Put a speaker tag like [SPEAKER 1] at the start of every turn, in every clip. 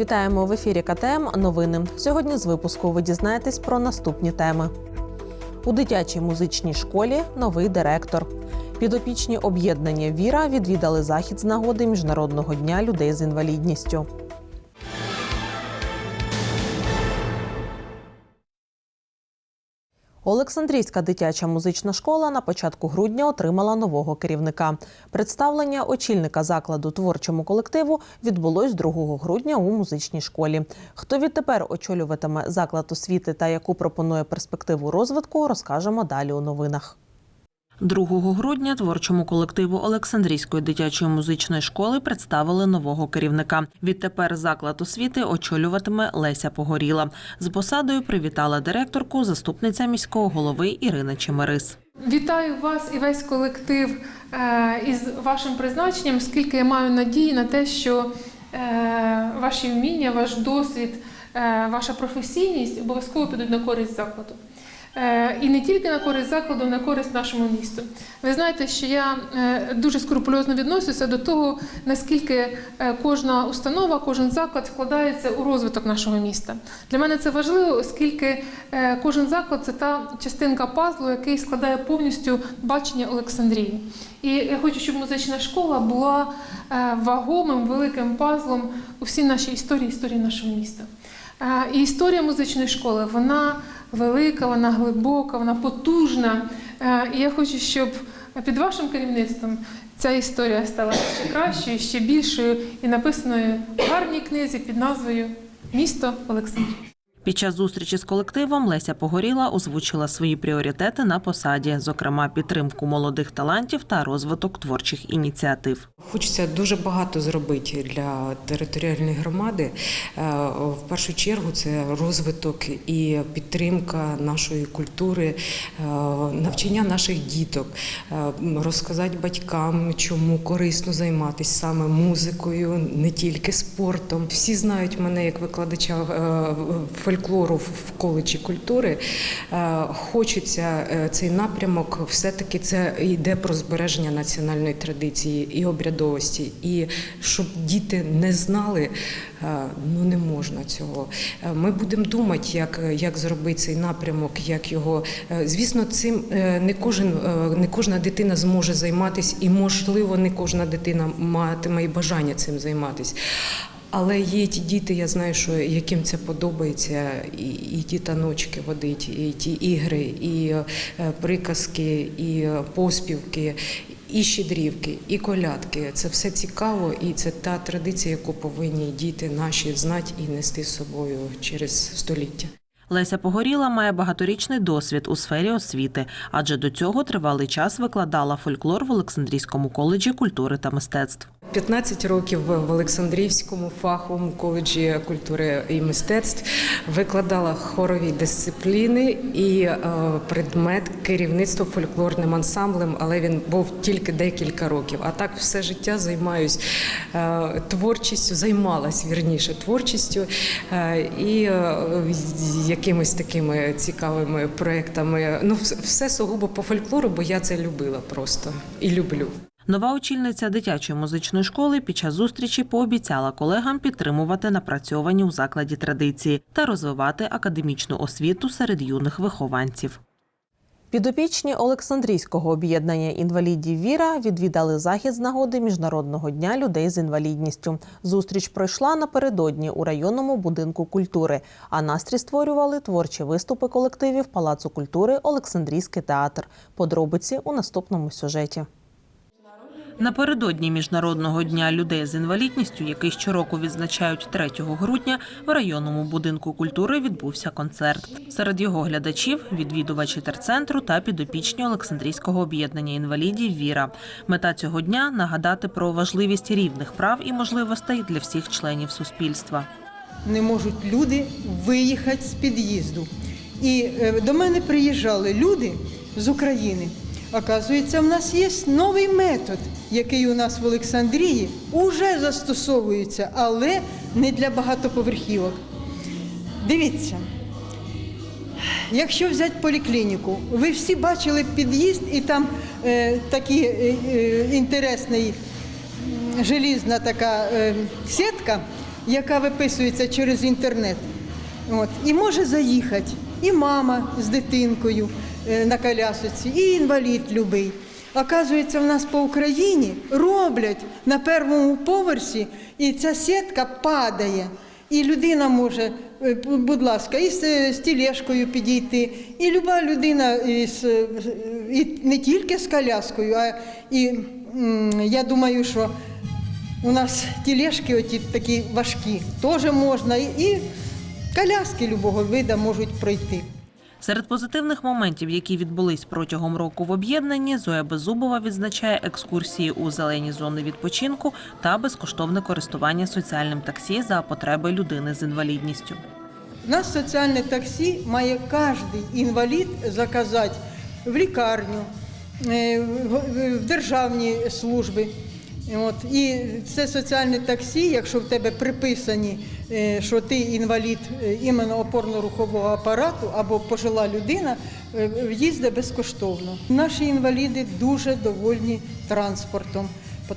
[SPEAKER 1] Вітаємо в ефірі КТМ. Новини. Сьогодні з випуску ви дізнаєтесь про наступні теми. У дитячій музичній школі новий директор. Підопічні об'єднання Віра відвідали захід з нагоди Міжнародного дня людей з інвалідністю. Олександрійська дитяча музична школа на початку грудня отримала нового керівника. Представлення очільника закладу творчому колективу відбулось 2 грудня у музичній школі. Хто відтепер очолюватиме заклад освіти та яку пропонує перспективу розвитку, розкажемо далі у новинах. 2 грудня творчому колективу Олександрійської дитячої музичної школи представили нового керівника. Відтепер заклад освіти очолюватиме Леся Погоріла. З посадою привітала директорку заступниця міського голови Ірина Чемерис.
[SPEAKER 2] Вітаю вас і весь колектив е, із вашим призначенням, оскільки я маю надії на те, що е, ваші вміння, ваш досвід, е, ваша професійність обов'язково підуть на користь закладу. Е, І не тільки на користь закладу, на користь нашому місту. Ви знаєте, що я е, дуже скрупульозно відносюся до того, наскільки е, кожна установа, кожен заклад вкладається у розвиток нашого міста. Для мене це важливо, оскільки кожен заклад це та частинка пазлу, який складає повністю бачення Олександрії. І я хочу, щоб музична школа була вагомим великим пазлом у всій нашій історії, історії нашого міста. І історія музичної школи вона велика, вона глибока, вона потужна. Е, І я хочу, щоб під вашим керівництвом ця історія стала ще кращою, ще більшою і написаною в гарній книзі під назвою Місто Олександрія.
[SPEAKER 1] Під час зустрічі з колективом Леся Погоріла озвучила свої пріоритети на посаді, зокрема підтримку молодих талантів та розвиток творчих ініціатив.
[SPEAKER 3] Хочеться дуже багато зробити для територіальної громади. Е, В першу чергу це розвиток і підтримка нашої культури, е, навчання наших діток, е, розказати батькам, чому корисно займатися саме музикою, не тільки спортом. Всі знають мене як викладача фольклору в коледжі культури. Хочеться цей напрямок, все-таки це йде про збереження національної традиції і обрядовості. І щоб діти не знали, е, ну не можна цього. Е, Ми будемо думати, як, як зробити цей напрямок, як його. е, Звісно, цим не кожен не кожна дитина зможе займатися, і можливо, не кожна дитина матиме і бажання цим займатися. Але є ті діти, я знаю, що яким це подобається, і, і ті таночки водить, і ті ігри, і приказки, і поспівки, і щедрівки, і колядки. Це все цікаво, і це та традиція, яку повинні діти наші знати і нести з собою через століття.
[SPEAKER 1] Леся Погоріла має багаторічний досвід у сфері освіти, адже до цього тривалий час викладала фольклор в Олександрійському коледжі культури та мистецтв.
[SPEAKER 3] 15 років в Олександрівському фаховому коледжі культури і мистецтв викладала хорові дисципліни і е, предмет керівництва фольклорним ансамблем, але він був тільки декілька років. А так все життя займаюсь е, творчістю, займалась вірніше творчістю е, і якимись такими цікавими проектами. Ну, все сугубо по фольклору, бо я це любила просто і люблю.
[SPEAKER 1] Нова очільниця дитячої музичної школи під час зустрічі пообіцяла колегам підтримувати напрацьовані у закладі традиції та розвивати академічну освіту серед юних вихованців. Підопічні Олександрійського об'єднання інвалідів Віра відвідали захід з нагоди Міжнародного дня людей з інвалідністю. Зустріч пройшла напередодні у районному будинку культури, а настрій створювали творчі виступи колективів Палацу культури Олександрійський театр. Подробиці у наступному сюжеті. Напередодні міжнародного дня людей з інвалідністю, який щороку відзначають 3 грудня, в районному будинку культури відбувся концерт. Серед його глядачів відвідувачі терцентру та підопічні Олександрійського об'єднання інвалідів Віра. Мета цього дня нагадати про важливість рівних прав і можливостей для всіх членів суспільства.
[SPEAKER 4] не можуть люди виїхати з під'їзду. І е, до мене приїжджали люди з України. Оказується, в нас є новий метод, який у нас в Олександрії уже застосовується, але не для багатоповерхівок. Дивіться, якщо взяти поліклініку, ви всі бачили під'їзд і там е, такий е, е, інтересний желізна така е, сітка, яка виписується через інтернет. От, і може заїхати і мама з дитинкою е, на колясоці, і інвалід любий. Оказується, в нас по Україні роблять на першому поверсі, і ця сітка падає. І людина може, е, будь ласка, і з, тілешкою підійти, і люба людина із, е, і не тільки з коляскою, а і я думаю, що у нас тілешки оті такі важкі, теж можна, і, коляски любого виду можуть пройти.
[SPEAKER 1] Серед позитивних моментів, які відбулись протягом року в об'єднанні, Зоя Беззубова відзначає екскурсії у зелені зони відпочинку та безкоштовне користування соціальним таксі за потреби людини з інвалідністю.
[SPEAKER 4] У нас соціальне таксі має кожен інвалід заказати в лікарню, е, в- в державні служби. От. І це соціальне таксі, якщо в тебе приписані, е, що ти інвалід е, іменно опорно-рухового апарату або пожила людина, е, їздить безкоштовно. Наші інваліди дуже довольні транспортом,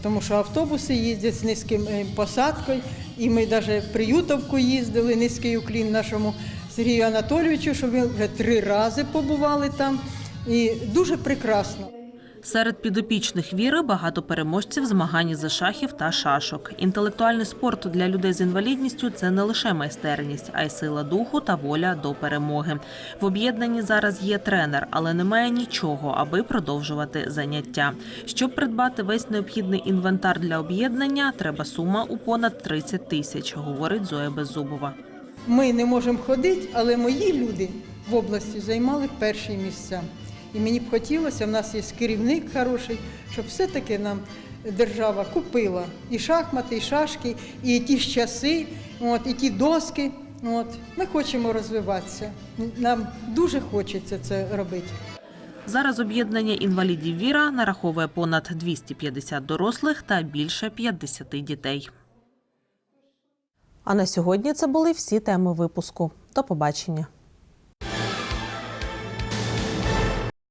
[SPEAKER 4] тому що автобуси їздять з низьким посадкою, і ми навіть в Приютовку їздили, низький уклін нашому Сергію Анатолійовичу, що ви вже три рази побували там. І дуже прекрасно.
[SPEAKER 1] Серед підопічних віри багато переможців змагань за шахів та шашок. Інтелектуальний спорт для людей з інвалідністю це не лише майстерність, а й сила духу та воля до перемоги. В об'єднанні зараз є тренер, але немає нічого, аби продовжувати заняття. Щоб придбати весь необхідний інвентар для об'єднання, треба сума у понад 30 тисяч, говорить Зоя Беззубова.
[SPEAKER 4] Ми не можемо ходити, але мої люди в області займали перші місця. І мені б хотілося, в нас є керівник хороший, щоб все-таки нам держава купила і шахмати, і шашки, і ті ж часи, от, і ті доски. От. Ми хочемо розвиватися. Нам дуже хочеться це робити.
[SPEAKER 1] Зараз об'єднання інвалідів Віра нараховує понад 250 дорослих та більше 50 дітей. А на сьогодні це були всі теми випуску. До побачення.